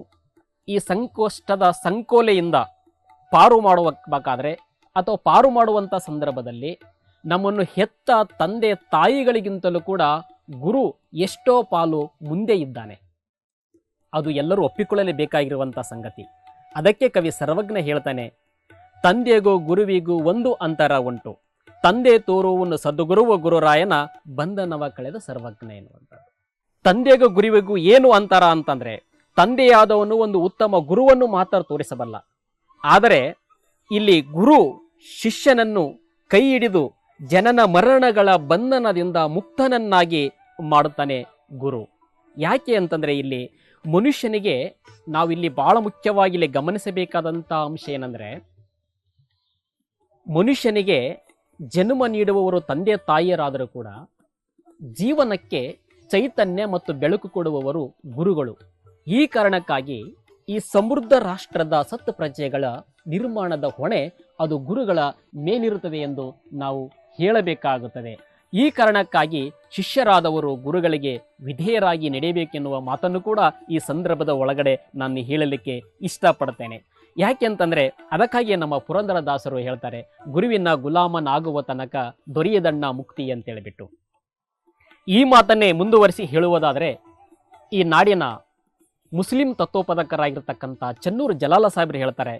ಈ ಸಂಕೋಷ್ಟದ ಸಂಕೋಲೆಯಿಂದ ಪಾರು ಮಾಡಬೇಕಾದ್ರೆ ಅಥವಾ ಪಾರು ಮಾಡುವಂಥ ಸಂದರ್ಭದಲ್ಲಿ ನಮ್ಮನ್ನು ಹೆತ್ತ ತಂದೆ ತಾಯಿಗಳಿಗಿಂತಲೂ ಕೂಡ ಗುರು ಎಷ್ಟೋ ಪಾಲು ಮುಂದೆ ಇದ್ದಾನೆ. ಅದು ಎಲ್ಲರೂ ಒಪ್ಪಿಕೊಳ್ಳಲೇಬೇಕಾಗಿರುವಂಥ ಸಂಗತಿ. ಅದಕ್ಕೆ ಕವಿ ಸರ್ವಜ್ಞ ಹೇಳ್ತಾನೆ, ತಂದೆಗೂ ಗುರುವಿಗೂ ಒಂದು ಅಂತರ ಉಂಟು. ತಂದೆ ತೋರುವನ್ನು ಸದ್ಗುರುವ ಗುರುರಾಯನ ಬಂಧನವ ಕಳೆದ ಸರ್ವಜ್ಞ ಎನ್ನುವಂಥದ್ದು. ತಂದೆಗೂ ಗುರುವಿಗೂ ಏನು ಅಂತರ ಅಂತಂದರೆ, ತಂದೆಯಾದವನು ಒಂದು ಉತ್ತಮ ಗುರುವನ್ನು ಮಾತ್ರ ತೋರಿಸಬಲ್ಲ. ಆದರೆ, ಇಲ್ಲಿ ಗುರು ಶಿಷ್ಯನನ್ನು ಕೈ ಹಿಡಿದು ಜನನ ಮರಣಗಳ ಬಂಧನದಿಂದ ಮುಕ್ತನನ್ನಾಗಿ ಮಾಡುತ್ತಾನೆ ಗುರು. ಯಾಕೆ ಅಂತಂದರೆ ಇಲ್ಲಿ ಮನುಷ್ಯನಿಗೆ ನಾವಿಲ್ಲಿ ಭಾಳ ಮುಖ್ಯವಾಗಿ ಇಲ್ಲಿ ಗಮನಿಸಬೇಕಾದಂಥ ಅಂಶ ಏನಂದರೆ, ಮನುಷ್ಯನಿಗೆ ಜನ್ಮ ನೀಡುವವರು ತಂದೆ ತಾಯಿಯರಾದರೂ ಕೂಡ ಜೀವನಕ್ಕೆ ಚೈತನ್ಯ ಮತ್ತು ಬೆಳಕು ಕೊಡುವವರು ಗುರುಗಳು. ಈ ಕಾರಣಕ್ಕಾಗಿ ಈ ಸಮೃದ್ಧ ರಾಷ್ಟ್ರದ ಸತ್ ಪ್ರಜೆಗಳ ನಿರ್ಮಾಣದ ಹೊಣೆ ಅದು ಗುರುಗಳ ಮೇಲಿರುತ್ತದೆ ಎಂದು ನಾವು ಹೇಳಬೇಕಾಗುತ್ತದೆ. ಈ ಕಾರಣಕ್ಕಾಗಿ ಶಿಷ್ಯರಾದವರು ಗುರುಗಳಿಗೆ ವಿಧೇಯರಾಗಿ ನಡೆಯಬೇಕೆನ್ನುವ ಮಾತನ್ನು ಕೂಡ ಈ ಸಂದರ್ಭದ ಒಳಗಡೆ ನಾನು ಹೇಳಲಿಕ್ಕೆ ಇಷ್ಟಪಡ್ತೇನೆ. ಯಾಕೆಂತಂದ್ರೆ ಅದಕ್ಕಾಗಿಯೇ ನಮ್ಮ ಪುರಂದರದಾಸರು ಹೇಳ್ತಾರೆ, ಗುರುವಿನ ಗುಲಾಮನಾಗುವ ತನಕ ದೊರೆಯದಣ್ಣ ಮುಕ್ತಿ ಅಂತ ಹೇಳಿಬಿಟ್ಟು ಈ ಮಾತನ್ನೇ ಮುಂದುವರಿಸಿ ಹೇಳುವುದಾದರೆ, ಈ ನಾಡಿನ ಮುಸ್ಲಿಂ ತತ್ವೋಪದಕರಾಗಿರ್ತಕ್ಕಂಥ ಚನ್ನೂರು ಜಲಾಲ ಸಾಹೇಬರು ಹೇಳ್ತಾರೆ,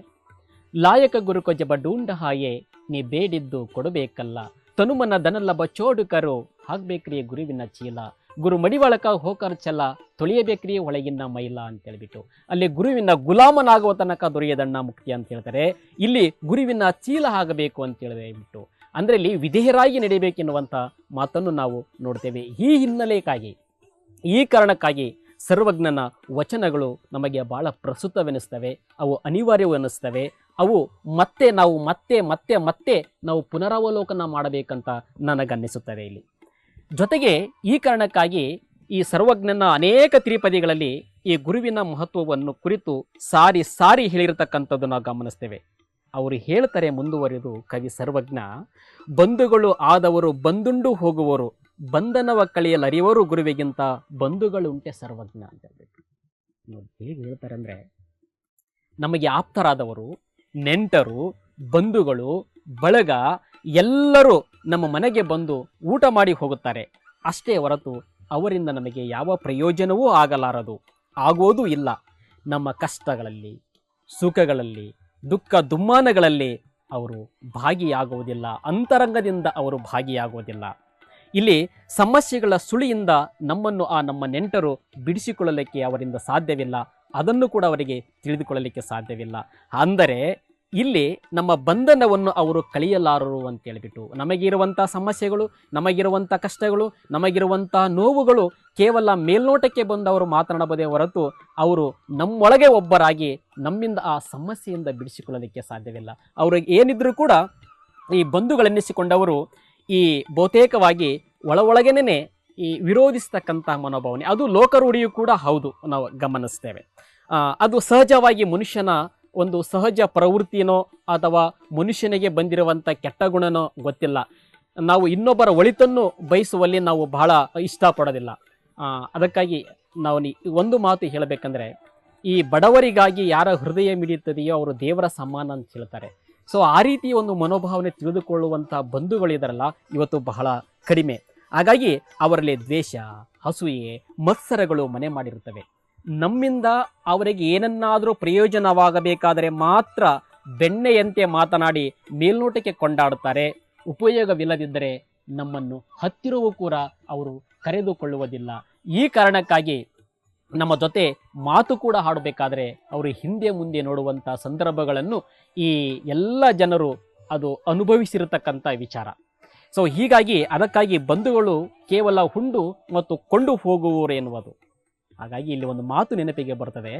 ಲಾಯಕ ಗುರು ಜಬ ಡೂಂಡ ಹಾಯೆ, ನೀ ಬೇಡಿದ್ದು ಕೊಡಬೇಕಲ್ಲ. ತನುಮನ ದನಲ್ಲ ಚೋಡುಕರು ಹಾಕ್ಬೇಕ್ರಿ ಗುರುವಿನ ಚೀಲ. ಗುರು ಮಡಿವಾಳಕ ಹೋಕರ್ ಚಲ ತೊಳೆಯಬೇಕ್ರಿ ಒಳಗಿನ ಮೈಲ ಅಂತ ಹೇಳ್ಬಿಟ್ಟು ಅಲ್ಲಿ ಗುರುವಿನ ಗುಲಾಮನಾಗುವ ತನಕ ದೊರೆಯದಣ್ಣ ಮುಕ್ತಿ ಅಂತ ಹೇಳ್ತಾರೆ. ಇಲ್ಲಿ ಗುರುವಿನ ಚೀಲ ಆಗಬೇಕು ಅಂತ ಹೇಳಿಬಿಟ್ಟು ಅಂದ್ರೆ ಇಲ್ಲಿ ವಿಧೇಯರಾಗಿ ನಡೆಯಬೇಕೆನ್ನುವಂಥ ಮಾತನ್ನು ನಾವು ನೋಡ್ತೇವೆ. ಈ ಹಿನ್ನೆಲೆಗಾಗಿ, ಈ ಕಾರಣಕ್ಕಾಗಿ ಸರ್ವಜ್ಞನ ವಚನಗಳು ನಮಗೆ ಬಹಳ ಪ್ರಸ್ತುತವೆನಿಸ್ತವೆ. ಅವು ಅನಿವಾರ್ಯವೆನಿಸ್ತವೆ. ಅವು ಮತ್ತೆ ನಾವು ಮತ್ತೆ ಮತ್ತೆ ಮತ್ತೆ ನಾವು ಪುನರಾವಲೋಕನ ಮಾಡಬೇಕಂತ ನನಗನ್ನಿಸುತ್ತದೆ ಇಲ್ಲಿ. ಜೊತೆಗೆ ಈ ಕಾರಣಕ್ಕಾಗಿ ಈ ಸರ್ವಜ್ಞನ ಅನೇಕ ತ್ರಿಪದಿಗಳಲ್ಲಿ ಈ ಗುರುವಿನ ಮಹತ್ವವನ್ನು ಕುರಿತು ಸಾರಿ ಸಾರಿ ಹೇಳಿರತಕ್ಕಂಥದ್ದು ನಾವು ಗಮನಿಸ್ತೇವೆ. ಅವರು ಹೇಳ್ತಾರೆ ಮುಂದುವರಿದು, ಕವಿ ಸರ್ವಜ್ಞ, ಬಂಧುಗಳು ಆದವರು ಬಂದುಂಡು ಹೋಗುವರು, ಬಂಧನವ ಕಳೆಯಲರಿಯವರು ಗುರುವಿಗಿಂತ ಬಂಧುಗಳುಂಟೆ ಸರ್ವಜ್ಞ. ಅಂತ ಹೇಳ್ಬೇಕು. ಹೇಗೆ ಹೇಳ್ತಾರೆ ಅಂದರೆ ನಮಗೆ ಆಪ್ತರಾದವರು ನೆಂಟರು, ಬಂಧುಗಳು, ಬಳಗ ಎಲ್ಲರೂ ನಮ್ಮ ಮನೆಗೆ ಬಂದು ಊಟ ಮಾಡಿ ಹೋಗುತ್ತಾರೆ. ಅಷ್ಟೇ ಹೊರತು ಅವರಿಂದ ನಮಗೆ ಯಾವ ಪ್ರಯೋಜನವೂ ಆಗಲಾರದು. ಆಗೋದೂ ಇಲ್ಲ. ನಮ್ಮ ಕಷ್ಟಗಳಲ್ಲಿ, ಸುಖಗಳಲ್ಲಿ, ದುಃಖ ದುಮ್ಮಾನಗಳಲ್ಲಿ ಅವರು ಭಾಗಿಯಾಗುವುದಿಲ್ಲ. ಅಂತರಂಗದಿಂದ ಅವರು ಭಾಗಿಯಾಗುವುದಿಲ್ಲ. ಇಲ್ಲಿ ಸಮಸ್ಯೆಗಳ ಸುಳಿಯಿಂದ ನಮ್ಮನ್ನು ಆ ನಮ್ಮ ನೆಂಟರು ಬಿಡಿಸಿಕೊಳ್ಳಲಿಕ್ಕೆ ಅವರಿಂದ ಸಾಧ್ಯವಿಲ್ಲ. ಅದನ್ನು ಕೂಡ ಅವರಿಗೆ ತಿಳಿದುಕೊಳ್ಳಲಿಕ್ಕೆ ಸಾಧ್ಯವಿಲ್ಲ. ಅಂದರೆ, ಇಲ್ಲಿ ನಮ್ಮ ಬಂಧನವನ್ನು ಅವರು ಕಳೆಯಲಾರರು ಅಂತ ಹೇಳಿಬಿಟ್ಟು ನಮಗಿರುವಂಥ ಸಮಸ್ಯೆಗಳು, ನಮಗಿರುವಂಥ ಕಷ್ಟಗಳು, ನಮಗಿರುವಂಥ ನೋವುಗಳು ಕೇವಲ ಮೇಲ್ನೋಟಕ್ಕೆ ಬಂದು ಅವರು ಮಾತನಾಡಬಹುದೇ ಹೊರತು ಅವರು ನಮ್ಮೊಳಗೆ ಒಬ್ಬರಾಗಿ ನಮ್ಮಿಂದ ಆ ಸಮಸ್ಯೆಯಿಂದ ಬಿಡಿಸಿಕೊಳ್ಳಲಿಕ್ಕೆ ಸಾಧ್ಯವಿಲ್ಲ. ಅವ್ರಿಗೆ ಏನಿದ್ರೂ ಕೂಡ ಈ ಬಂಧುಗಳೆನ್ನಿಸಿಕೊಂಡವರು ಈ ಬಹುತೇಕವಾಗಿ ಒಳ ಒಳಗೇನೆ ಈ ವಿರೋಧಿಸ್ತಕ್ಕಂಥ ಮನೋಭಾವನೆ. ಅದು ಲೋಕರೂಢಿಯೂ ಕೂಡ ಹೌದು, ನಾವು ಗಮನಿಸ್ತೇವೆ. ಅದು ಸಹಜವಾಗಿ ಮನುಷ್ಯನ ಒಂದು ಸಹಜ ಪ್ರವೃತ್ತಿನೋ ಅಥವಾ ಮನುಷ್ಯನಿಗೆ ಬಂದಿರುವಂಥ ಕೆಟ್ಟ ಗುಣನೋ ಗೊತ್ತಿಲ್ಲ. ನಾವು ಇನ್ನೊಬ್ಬರ ಒಳಿತನ್ನು ಬಯಸುವಲ್ಲಿ ನಾವು ಬಹಳ ಇಷ್ಟಪಡೋದಿಲ್ಲ. ಅದಕ್ಕಾಗಿ ನಾವು ಒಂದು ಮಾತು ಹೇಳಬೇಕಂದ್ರೆ, ಈ ಬಡವರಿಗಾಗಿ ಯಾರ ಹೃದಯ ಮಿಡಿಯುತ್ತದೆಯೋ ಅವರು ದೇವರ ಸಮಾನ ಅಂತ ಹೇಳ್ತಾರೆ. ಸೊ, ಆ ರೀತಿ ಒಂದು ಮನೋಭಾವನೆ ತಿಳಿದುಕೊಳ್ಳುವಂಥ ಬಂಧುಗಳಿದಾರಲ್ಲ, ಇವತ್ತು ಬಹಳ ಕಡಿಮೆ. ಹಾಗಾಗಿ ಅವರಲ್ಲಿ ದ್ವೇಷ ಹಸೂಯೆ ಮತ್ಸರಗಳು ಮನೆ ಮಾಡಿರುತ್ತವೆ. ನಮ್ಮಿಂದ ಅವರಿಗೆ ಏನನ್ನಾದರೂ ಪ್ರಯೋಜನವಾಗಬೇಕಾದರೆ ಮಾತ್ರ ಬೆಣ್ಣೆಯಂತೆ ಮಾತನಾಡಿ ಮೇಲ್ನೋಟಕ್ಕೆ ಕೊಂಡಾಡುತ್ತಾರೆ. ಉಪಯೋಗವಿಲ್ಲದಿದ್ದರೆ ನಮ್ಮನ್ನು ಹತ್ತಿರವೂ ಕೂಡ ಅವರು ಕರೆದುಕೊಳ್ಳುವುದಿಲ್ಲ. ಈ ಕಾರಣಕ್ಕಾಗಿ ನಮ್ಮ ಜೊತೆ ಮಾತು ಕೂಡ ಹಾಡಬೇಕಾದರೆ ಅವರು ಹಿಂದೆ ಮುಂದೆ ನೋಡುವಂಥ ಸಂದರ್ಭಗಳನ್ನು ಈ ಎಲ್ಲ ಜನರು ಅದು ಅನುಭವಿಸಿರತಕ್ಕಂಥ ವಿಚಾರ. ಸೊ ಹೀಗಾಗಿ ಅದಕ್ಕಾಗಿ ಬಂಧುಗಳು ಕೇವಲ ಹುಂಡು ಮತ್ತು ಕೊಂಡು ಹೋಗುವವರು ಎನ್ನುವುದು. ಹಾಗಾಗಿ ಇಲ್ಲಿ ಒಂದು ಮಾತು ನೆನಪಿಗೆ ಬರ್ತದೆ.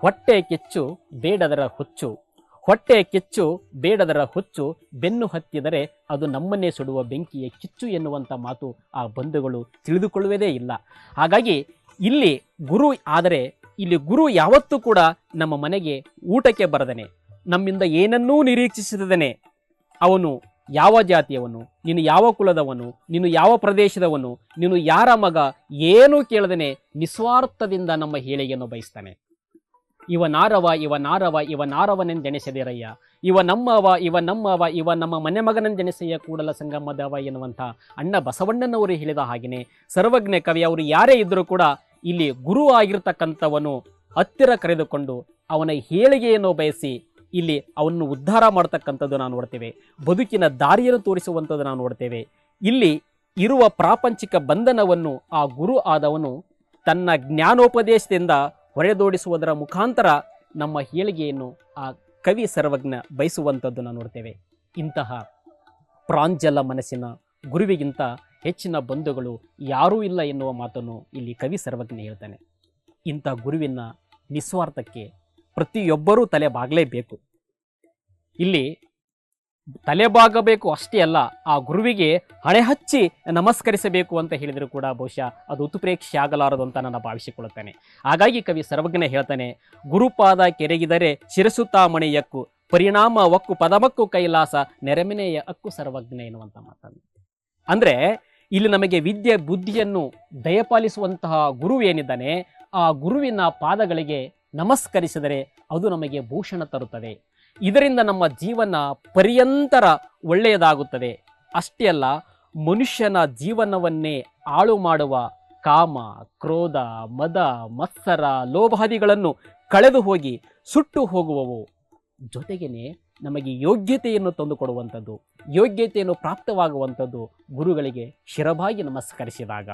ಹೊಟ್ಟೆ ಕೆಚ್ಚು, ಬೇಡದರ ಹುಚ್ಚು. ಹೊಟ್ಟೆ ಕೆಚ್ಚು, ಬೇಡದರ ಹುಚ್ಚು, ಬೆನ್ನು ಹತ್ತಿದರೆ ಅದು ನಮ್ಮನ್ನೇ ಸುಡುವ ಬೆಂಕಿಯ ಕಿಚ್ಚು ಎನ್ನುವಂಥ ಮಾತು ಆ ಬಂಧುಗಳು ತಿಳಿದುಕೊಳ್ಳುವುದೇ ಇಲ್ಲ. ಹಾಗಾಗಿ ಇಲ್ಲಿ ಗುರು, ಆದರೆ ಇಲ್ಲಿ ಗುರು ಯಾವತ್ತೂ ಕೂಡ ನಮ್ಮ ಮನೆಗೆ ಊಟಕ್ಕೆ ಬರದನೆ. ನಮ್ಮಿಂದ ಏನನ್ನೂ ನಿರೀಕ್ಷಿಸದನೆ. ಅವನು ಯಾವ ಜಾತಿಯವನು? ನೀನು ಯಾವ ಕುಲದವನು? ನೀನು ಯಾವ ಪ್ರದೇಶದವನು? ನೀನು ಯಾರ ಮಗ? ಏನೂ ಕೇಳದನೆ? ನಿಸ್ವಾರ್ಥದಿಂದ ನಮ್ಮ ಹೇಳಿಗೆಯನ್ನು ಬಯಸ್ತಾನೆ. ಇವ ನಾರವ ಇವ ನಾರವ, ಇವ ನಮ್ಮವ ಇವ ನಮ್ಮವ, ಇವ ನಮ್ಮ ಮನೆ ಮಗನಂದೆಣಿಸಯ್ಯ ಕೂಡಲ ಸಂಗಮದವ ಎನ್ನುವಂಥ ಅಣ್ಣ ಬಸವಣ್ಣನವರು ಹೇಳಿದ ಹಾಗೆಯೇ ಸರ್ವಜ್ಞ ಕವಿ ಅವರು ಯಾರೇ ಇದ್ದರೂ ಕೂಡ ಇಲ್ಲಿ ಗುರು ಆಗಿರ್ತಕ್ಕಂಥವನು ಹತ್ತಿರ ಕರೆದುಕೊಂಡು ಅವನ ಹೇಳಿಗೆಯನ್ನು ಬಯಸಿ ಇಲ್ಲಿ ಅವನ್ನು ಉದ್ಧಾರ ಮಾಡತಕ್ಕಂಥದ್ದು ನಾವು ನೋಡ್ತೇವೆ. ಬದುಕಿನ ದಾರಿಯನ್ನು ತೋರಿಸುವಂಥದ್ದು ನಾವು ನೋಡ್ತೇವೆ. ಇಲ್ಲಿ ಇರುವ ಪ್ರಾಪಂಚಿಕ ಬಂಧನವನ್ನು ಆ ಗುರು ಆದವನು ತನ್ನ ಜ್ಞಾನೋಪದೇಶದಿಂದ ಹೊರೆದೋಡಿಸುವುದರ ಮುಖಾಂತರ ನಮ್ಮ ಏಳಿಗೆಯನ್ನು ಆ ಕವಿ ಸರ್ವಜ್ಞ ಬಯಸುವಂಥದ್ದು ನಾವು ನೋಡ್ತೇವೆ. ಇಂತಹ ಪ್ರಾಂಜಲ ಮನಸ್ಸಿನ ಗುರುವಿಗಿಂತ ಹೆಚ್ಚಿನ ಬಂಧುಗಳು ಯಾರೂ ಇಲ್ಲ ಎನ್ನುವ ಮಾತನ್ನು ಇಲ್ಲಿ ಕವಿ ಸರ್ವಜ್ಞ ಹೇಳ್ತಾನೆ. ಇಂಥ ಗುರುವಿನ ನಿಸ್ವಾರ್ಥಕ್ಕೆ ಪ್ರತಿಯೊಬ್ಬರೂ ತಲೆ ಬಾಗಲೇಬೇಕು ಇಲ್ಲಿ ತಲೆ ಬಾಗಬೇಕು ಅಷ್ಟೇ ಅಲ್ಲ, ಆ ಗುರುವಿಗೆ ಹಣೆ ಹಚ್ಚಿ ನಮಸ್ಕರಿಸಬೇಕು ಅಂತ ಹೇಳಿದರೂ ಕೂಡ ಬಹುಶಃ ಅದು ಉತ್ಪ್ರೇಕ್ಷೆ ಆಗಲಾರದು ಅಂತ ನಾನು ಭಾವಿಸಿಕೊಳ್ಳುತ್ತೇನೆ. ಹಾಗಾಗಿ ಕವಿ ಸರ್ವಜ್ಞ ಹೇಳ್ತಾನೆ, ಗುರುಪಾದ ಕೆರೆಗಿದರೆ ಶಿರಸುತ್ತಾ ಮಣಿಯಕ್ಕು ಪರಿಣಾಮ ಒಕ್ಕು ಪದಮಕ್ಕು ಕೈಲಾಸ ನೆರೆಮನೆಯ ಅಕ್ಕು ಸರ್ವಜ್ಞ ಎನ್ನುವಂತ ಮಾತನ್ನು. ಅಂದ್ರೆ ಇಲ್ಲಿ ನಮಗೆ ವಿದ್ಯೆ, ಬುದ್ಧಿಯನ್ನು ದಯಪಾಲಿಸುವಂತಹ ಗುರು ಏನಿದ್ದಾನೆ, ಆ ಗುರುವಿನ ಪಾದಗಳಿಗೆ ನಮಸ್ಕರಿಸಿದರೆ ಅದು ನಮಗೆ ಭೂಷಣ ತರುತ್ತದೆ. ಇದರಿಂದ ನಮ್ಮ ಜೀವನ ಪರ್ಯಂತರ ಒಳ್ಳೆಯದಾಗುತ್ತದೆ. ಅಷ್ಟೇ ಅಲ್ಲ, ಮನುಷ್ಯನ ಜೀವನವನ್ನೇ ಹಾಳು ಮಾಡುವ ಕಾಮ, ಕ್ರೋಧ, ಮದ, ಮತ್ಸರ, ಲೋಭಾದಿಗಳನ್ನು ಕಳೆದು ಹೋಗಿ ಸುಟ್ಟು ಹೋಗುವವು. ಜೊತೆಗೇನೆ ನಮಗೆ ಯೋಗ್ಯತೆಯನ್ನು ತಂದುಕೊಡುವಂಥದ್ದು, ಯೋಗ್ಯತೆಯನ್ನು ಪ್ರಾಪ್ತವಾಗುವಂಥದ್ದು ಗುರುಗಳಿಗೆ ಶಿರಭಾಗಿ ನಮಸ್ಕರಿಸಿದಾಗ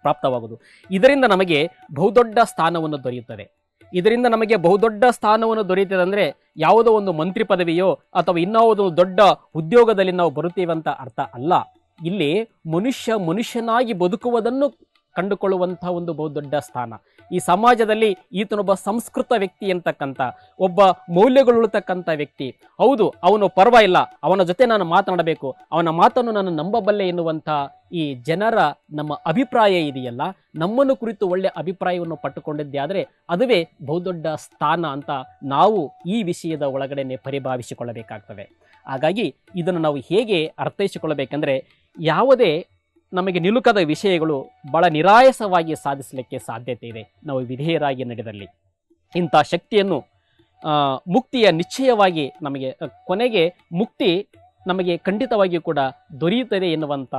ಪ್ರಾಪ್ತವಾಗುವುದು. ಇದರಿಂದ ನಮಗೆ ಬಹುದೊಡ್ಡ ಸ್ಥಾನವನ್ನು ದೊರೆಯುತ್ತದೆ. ಇದರಿಂದ ನಮಗೆ ಬಹುದೊಡ್ಡ ಸ್ಥಾನವನ್ನು ದೊರೆಯುತ್ತದೆ ಅಂದರೆ ಯಾವುದೋ ಒಂದು ಮಂತ್ರಿ ಪದವಿಯೋ ಅಥವಾ ಇನ್ನಾವುದೋ ದೊಡ್ಡ ಉದ್ಯೋಗದಲ್ಲಿ ನಾವು ಬರುತ್ತೇವೆ ಅಂತ ಅರ್ಥ ಅಲ್ಲ. ಇಲ್ಲಿ ಮನುಷ್ಯ ಮನುಷ್ಯನಾಗಿ ಬದುಕುವುದನ್ನು ಕಂಡುಕೊಳ್ಳುವಂತಹ ಒಂದು ಬಹುದೊಡ್ಡ ಸ್ಥಾನ. ಈ ಸಮಾಜದಲ್ಲಿ ಈತನೊಬ್ಬ ಸಂಸ್ಕೃತ ವ್ಯಕ್ತಿ ಅಂತಕ್ಕಂಥ ಒಬ್ಬ ಮೌಲ್ಯಗಳುಳ್ತಕ್ಕಂಥ ವ್ಯಕ್ತಿ. ಹೌದು, ಅವನು ಪರವಾಗಿಲ್ಲ. ಅವನ ಜೊತೆ ನಾನು ಮಾತನಾಡಬೇಕು. ಅವನ ಮಾತನ್ನು ನಾನು ನಂಬಬಲ್ಲೆ ಎನ್ನುವಂಥ ಈ ಜನರ ನಮ್ಮ ಅಭಿಪ್ರಾಯ ಇದೆಯಲ್ಲ? ನಮ್ಮನ್ನು ಕುರಿತು ಒಳ್ಳೆಯ ಅಭಿಪ್ರಾಯವನ್ನು ಪಟ್ಟುಕೊಂಡಿದ್ದೆ ಆದರೆ ಅದುವೇ ಬಹುದೊಡ್ಡ ಸ್ಥಾನ ಅಂತ ನಾವು ಈ ವಿಷಯದ ಒಳಗಡೆನೆ ಪರಿಭಾವಿಸಿಕೊಳ್ಳಬೇಕಾಗ್ತದೆ. ಹಾಗಾಗಿ ಇದನ್ನು ನಾವು ಹೇಗೆ ಅರ್ಥೈಸಿಕೊಳ್ಳಬೇಕೆಂದರೆ, ಯಾವುದೇ ನಮಗೆ ನಿಲುಕದ ವಿಷಯಗಳು ಬಹಳ ನಿರಾಯಸವಾಗಿ ಸಾಧಿಸಲಿಕ್ಕೆ ಸಾಧ್ಯತೆ ಇದೆ. ನಾವು ವಿಧೇಯರಾಗಿ ನಡೆದಲ್ಲಿ. ಇಂಥ ಶಕ್ತಿಯನ್ನು ಮುಕ್ತಿಯ ನಿಶ್ಚಯವಾಗಿ ನಮಗೆ ಕೊನೆಗೆ ಮುಕ್ತಿ ನಮಗೆ ಖಂಡಿತವಾಗಿಯೂ ಕೂಡ ದೊರೆಯುತ್ತದೆ ಎನ್ನುವಂಥ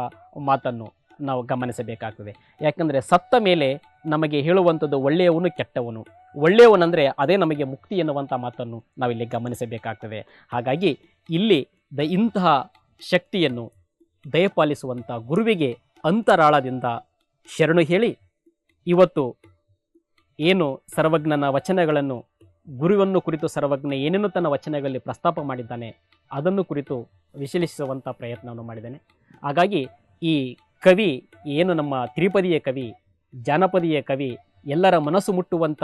ಮಾತನ್ನು ನಾವು ಗಮನಿಸಬೇಕಾಗ್ತದೆ. ಯಾಕಂದರೆ ಸತ್ತ ಮೇಲೆ ನಮಗೆ ಹೇಳುವಂಥದ್ದು ಒಳ್ಳೆಯವನು ಕೆಟ್ಟವನು. ಒಳ್ಳೆಯವನಂದರೆ ಅದೇ ನಮಗೆ ಮುಕ್ತಿ ಎನ್ನುವಂಥ ಮಾತನ್ನು ನಾವಿಲ್ಲಿ ಗಮನಿಸಬೇಕಾಗ್ತದೆ. ಹಾಗಾಗಿ ಇಲ್ಲಿ ದ ಇಂತಹ ಶಕ್ತಿಯನ್ನು ದಯಪಾಲಿಸುವಂಥ ಗುರುವಿಗೆ ಅಂತರಾಳದಿಂದ ಶರಣು ಹೇಳಿ. ಇವತ್ತು ಏನು ಸರ್ವಜ್ಞನ ವಚನಗಳನ್ನು, ಗುರುವನ್ನು ಕುರಿತು ಸರ್ವಜ್ಞ ಏನೇನು ತನ್ನ ವಚನಗಳಲ್ಲಿ ಪ್ರಸ್ತಾಪ ಮಾಡಿದ್ದಾನೆ, ಅದನ್ನು ಕುರಿತು ವಿಶ್ಲೇಷಿಸುವಂಥ ಪ್ರಯತ್ನವನ್ನು ಮಾಡಿದ್ದೇನೆ. ಹಾಗಾಗಿ ಈ ಕವಿ, ಏನು ನಮ್ಮ ತ್ರಿಪದಿಯ ಕವಿ, ಜಾನಪದೀಯ ಕವಿ, ಎಲ್ಲರ ಮನಸ್ಸು ಮುಟ್ಟುವಂಥ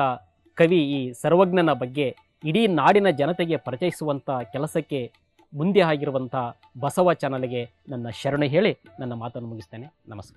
ಕವಿ ಈ ಸರ್ವಜ್ಞನ ಬಗ್ಗೆ ಇಡೀ ನಾಡಿನ ಜನತೆಗೆ ಪರಿಚಯಿಸುವಂಥ ಕೆಲಸಕ್ಕೆ ಮುಂದೆ ಆಗಿರುವಂಥ ಬಸವ ಚಾನಲ್ಗೆ ನನ್ನ ಶರಣೆ ಹೇಳಿ ನನ್ನ ಮಾತನ್ನು ಮುಗಿಸ್ತೇನೆ. ನಮಸ್ಕಾರ.